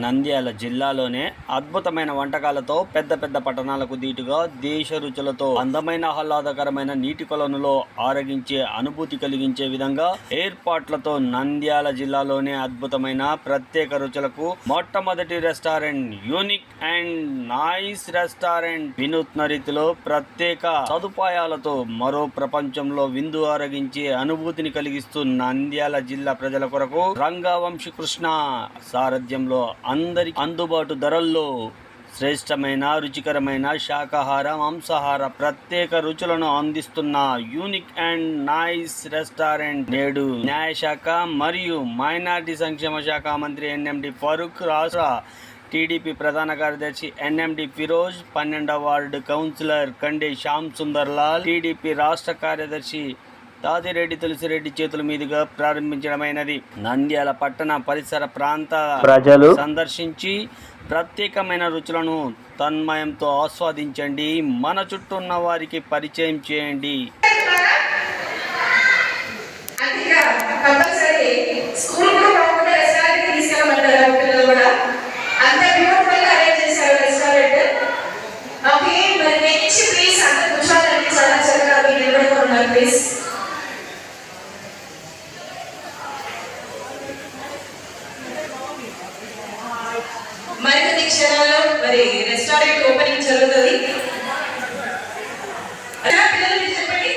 నంద్యాల జిల్లాలోనే అద్భుతమైన వంటకాలతో పెద్ద పెద్ద పట్టణాలకు దీటుగా దేశ రుచులతో అందమైన ఆహ్లాదకరమైన నీటి కొలనులో ఆరగించే అనుభూతి కలిగించే విధంగా ఏర్పాట్లతో నంద్యాల జిల్లాలోనే అద్భుతమైన ప్రత్యేక రుచులకు మొట్టమొదటి restaurant unique and nice restaurant వినూత్న రీతిలో ప్రత్యేక సదుపాయాలతో మరో ప్రపంచంలో విందు ఆరగించే అనుభూతిని కలిగిస్తూ నంద్యాల జిల్లా ప్రజల కొరకు రంగవంశీ కృష్ణ సారథ్యంలో అందరి అందుబాటు ధరల్లో శ్రేష్టమైన రుచికరమైన శాకాహార మాంసాహార ప్రత్యేక రుచులను అందిస్తున్న యూనిక్ అండ్ నైస్ రెస్టారెంట్ నేడు న్యాయశాఖ మరియు మైనారిటీ సంక్షేమ శాఖ మంత్రి ఎన్ఎండి ఫరూక్ రాష్ట్ర టీడీపీ ప్రధాన కార్యదర్శి ఎన్ఎండి ఫిరోజ్ పన్నెండవ ward councillor Kande Shyam Sundar Lal TDP రాష్ట్ర కార్యదర్శి తాతిరెడ్డి తులసిరెడ్డి చేతుల మీదుగా ప్రారంభించడమైనది. నంద్యాల పట్టణ పరిసర ప్రాంత ప్రజలు సందర్శించి ప్రత్యేకమైన రుచులను తన్మయంతో ఆస్వాదించండి. మన చుట్టూ ఉన్న వారికి పరిచయం చేయండి అందుకే కంపల్సరీ స్కూల్ కూడా బాగుంటే రెస్టారెంట్ తీసుకెళ్ళమంటారు పిల్లలు కూడా అంత బ్యూటిఫుల్గా అరేంజ్ చేశారు రెస్టారెంట్ ఓకే మరి నెక్స్ట్ ప్లీజ్ అందరు కూర్చోవాలండి చాలా చక్కగా మీరు నిలబడి ఉన్నారు ప్లీజ్ మరికొద్ది క్షణాల్లో మరి రెస్టారెంట్ ఓపెనింగ్ జరుగుతుంది. చెప్పండి.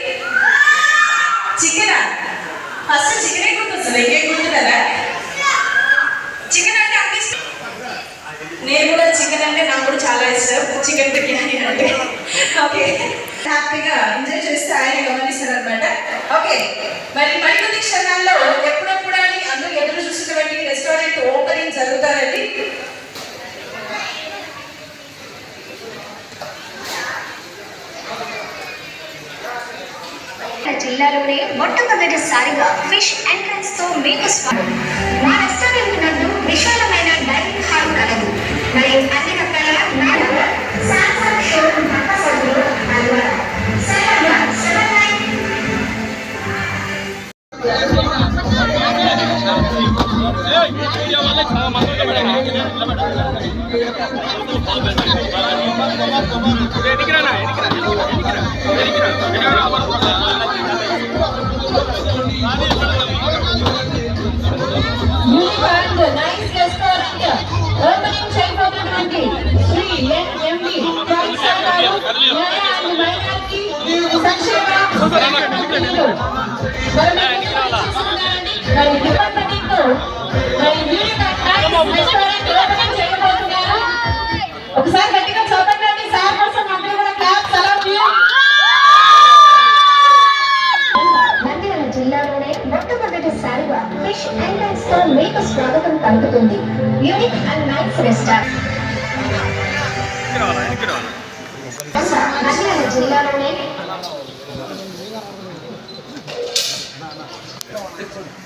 చికెనా? ఫస్ట్ చికెన్ గుర్తుంది ఇంకేం గుర్తుందా చికెన్ అంటే అంత ఇష్టం. నేను కూడా చికెన్ అంటే నాకు కూడా చాలా ఇష్టం. చికెన్ బిర్యానీ అంటే. ఓకే. హ్యాపీగా ఎంజాయ్ చేస్తే ఆయన గమనిస్తారు అనమాట ఓకే. మరి మరికొద్ది క్షణాల్లో ఎప్పుడు అని అందరూ ఎదురు చూస్తున్నటువంటి రెస్టారెంట్ ఓపెనింగ్ జరుగుతారండి మన జిల్లాలోనే మొట్టమొదటిసారిగా ఫిష్ ఎంట్రన్స్తో మీకు స్వాగతం. మా రెస్టారెంట్ నందు విశాలమైన డైనింగ్ హాల్ కలదు. మరియు ఒకసారి గట్టిగా చదవండి సార్ కోసం అందరూ కూడా క్లాప్స్ అలా నంద్యాల జిల్లాలోనే మొట్టమొదటిసారిగా ఫిష్ ఎంట్రన్స్తో మీకు స్వాగతం పలుకుతుంది unique and nice restaurant Nandyal జిల్లాలోనే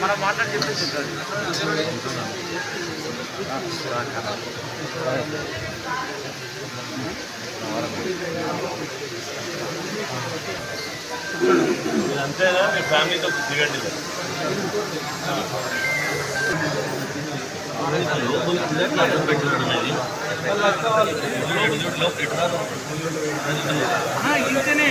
మనం మాట్లాడి చెప్పేసి అంతేనా మీ ఫ్యామిలీతో దిగండి ఇంతనే.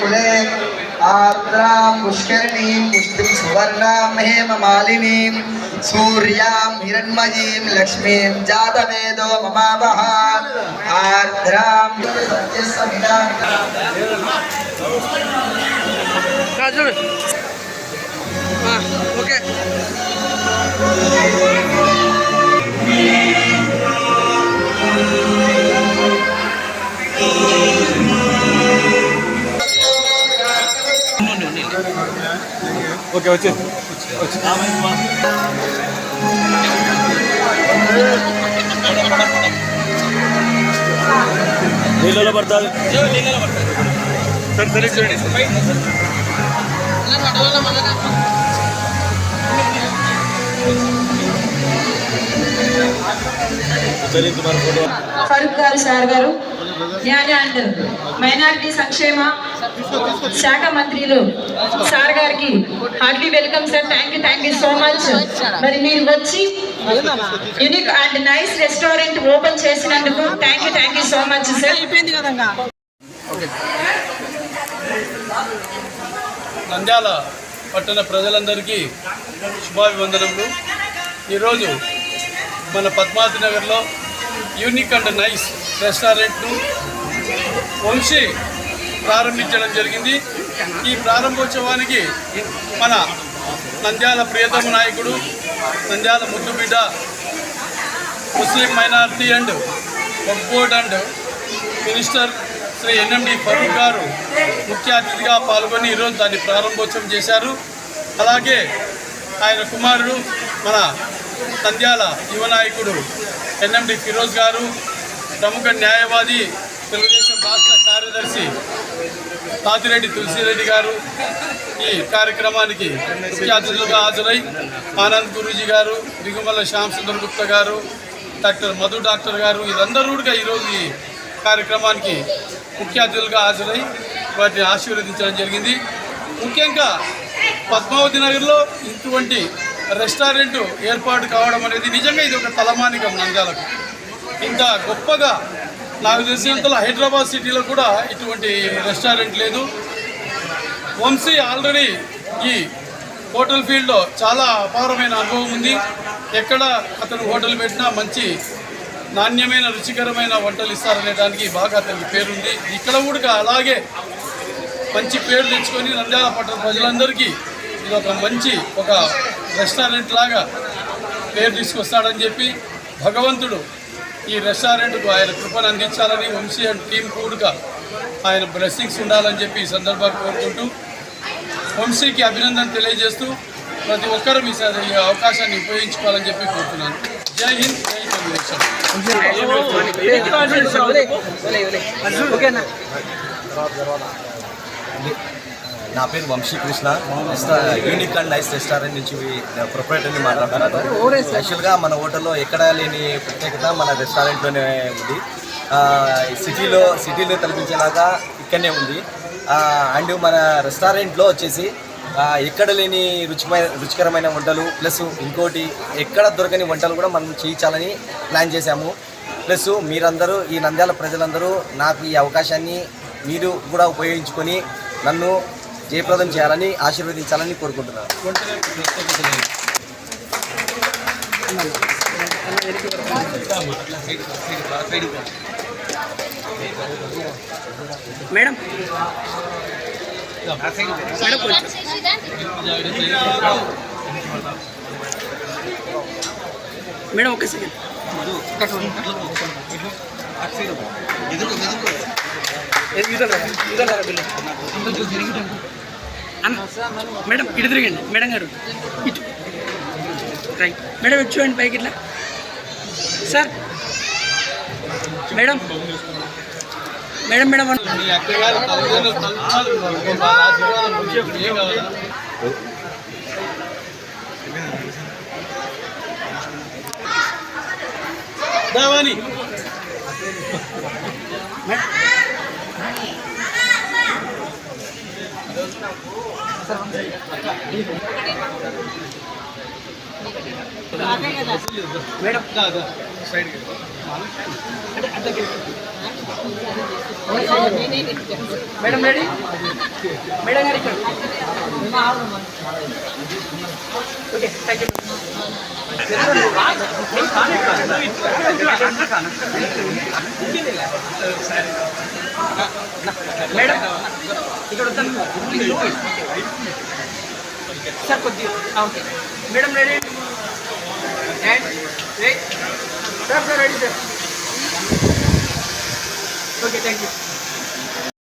कुले आर्द्रां पुष्करिणीं पुष्टिं सुवर्णां हेममालिनीं सूर्यां हिरण्मयीं लक्ष्मीं जातवेदो ओके Thank. ఓకే వచ్చే వచ్చి నీళ్ళలో పడతారు సరే సరే చూడండి ఫరూక్ గారు సార్ గారు. న్యాయ అండ్. మైనారిటీ సంక్షేమ శాఖ మంత్రులు సార్ గారికి heartly welcome sir. Thank you thank you so much మరి మీరు వచ్చి unique and nice restaurant open చేసినందుకు thank you thank you so much sir Nandyal పట్టణ ప్రజలందరికీ శుభాభివందనములు. ఈరోజు మన పద్మావతి నగర్లో యూనిక్ అండ్ నైస్ రెస్టారెంట్ను వంశీ ప్రారంభించడం జరిగింది. ఈ ప్రారంభోత్సవానికి మన నంద్యాల ప్రియతమ నాయకుడు నంద్యాల ముద్దు బిడ్డ Muslim minority and Waqf board and minister Shri NMD Farooq గారు ముఖ్య అతిథిగా పాల్గొని ఈరోజు దాన్ని ప్రారంభోత్సవం చేశారు. అలాగే ఆయన కుమారుడు మన నంద్యాల యువ నాయకుడు ఎన్ఎండి ఫిరోజ్ గారు ప్రముఖ న్యాయవాది తెలుగుదేశం రాష్ట్ర కార్యదర్శి తాతిరెడ్డి తులసిరెడ్డి గారు ఈ కార్యక్రమానికి ముఖ్య అతిథులుగా హాజరై ఆనంద్ గురూజీ గారు దిగుమల శ్యామ్ సుందర్ గుప్తా గారు డాక్టర్ మధు డాక్టర్ గారు వీరందరూ కూడా ఈరోజు ఈ కార్యక్రమానికి ముఖ్య అతిథులుగా హాజరై వాటిని ఆశీర్వదించడం జరిగింది. ముఖ్యంగా పద్మావతి నగర్లో ఇటువంటి రెస్టారెంట్ ఏర్పాటు కావడం అనేది నిజంగా ఇది ఒక తలమానికం నంద్యాలకు. ఇంత గొప్పగా నాకు తెలిసినంతలో హైదరాబాద్ సిటీలో కూడా ఇటువంటి రెస్టారెంట్ లేదు. వంశీ ఆల్రెడీ ఈ హోటల్ ఫీల్డ్లో చాలా అపారమైన అనుభవం ఉంది. ఎక్కడ అతను హోటల్ పెట్టినా మంచి నాణ్యమైన రుచికరమైన వంటలు ఇస్తారనేదానికి బాగా అతనికి పేరుంది. ఇక్కడ కూడా అలాగే మంచి పేరు తెచ్చుకొని నంద్యాల పట్టణ ప్రజలందరికీ ఇది ఒక మంచి ఒక రెస్టారెంట్ లాగా పేరు తీసుకొస్తాడని చెప్పి భగవంతుడు ఈ రెస్టారెంట్కు ఆయన కృపను అందించాలని వంశీ అండ్ టీం కూడా ఆయన బ్లెస్సింగ్స్ ఉండాలని చెప్పి ఈ సందర్భంగా కోరుకుంటూ వంశీకి అభినందన తెలియజేస్తూ ప్రతి ఒక్కరూ మీ ఈ అవకాశాన్ని ఉపయోగించుకోవాలని చెప్పి కోరుతున్నాను. జై హింద్ జై తెలుగుదేశం నా పేరు వంశీకృష్ణ. రెస్టా- యూనిక్ అండ్ నైస్ రెస్టారెంట్ నుంచి ప్రొపరేటర్ని uh, మాట్లాడుతున్నాను. యాక్చువల్గా మన హోటల్లో ఎక్కడ లేని ప్రత్యేకత మన రెస్టారెంట్లోనే ఉంది. సిటీలో సిటీలో తలపించేలాగా ఇక్కడనే ఉంది. అండ్ మన రెస్టారెంట్లో వచ్చేసి ఎక్కడ లేని రుచిమైన రుచికరమైన వంటలు ప్లస్ ఇంకోటి ఎక్కడ దొరకని వంటలు కూడా మనం చేయించాలని ప్లాన్ చేశాము. ప్లస్ మీరందరూ ఈ నంద్యాల ప్రజలందరూ నాకు ఈ అవకాశాన్ని మీరు కూడా ఉపయోగించుకొని నన్ను జయప్రదం చేయాలని ఆశీర్వదించాలని కోరుకుంటున్నాను. మేడం. మేడం మేడం ఒక సెకండ్ అన్న మేడం ఇటు తిరగండి. మేడం గారు ఇటు. రైట్ మేడం ఇటు చూడండి పైకి ఇట్లా. Sir madam. మేడం మేడం అన్న. మేడం కాదు సైడ్ మేడం రెడీ మేడం గారు ఇక్కడ ఓకే థ్యాంక్ యూ మేడం ఇక్కడ వద్దాం సార్ కొద్దిగా ఆ, okay madam ready and wait sir sir ready sir okay thank you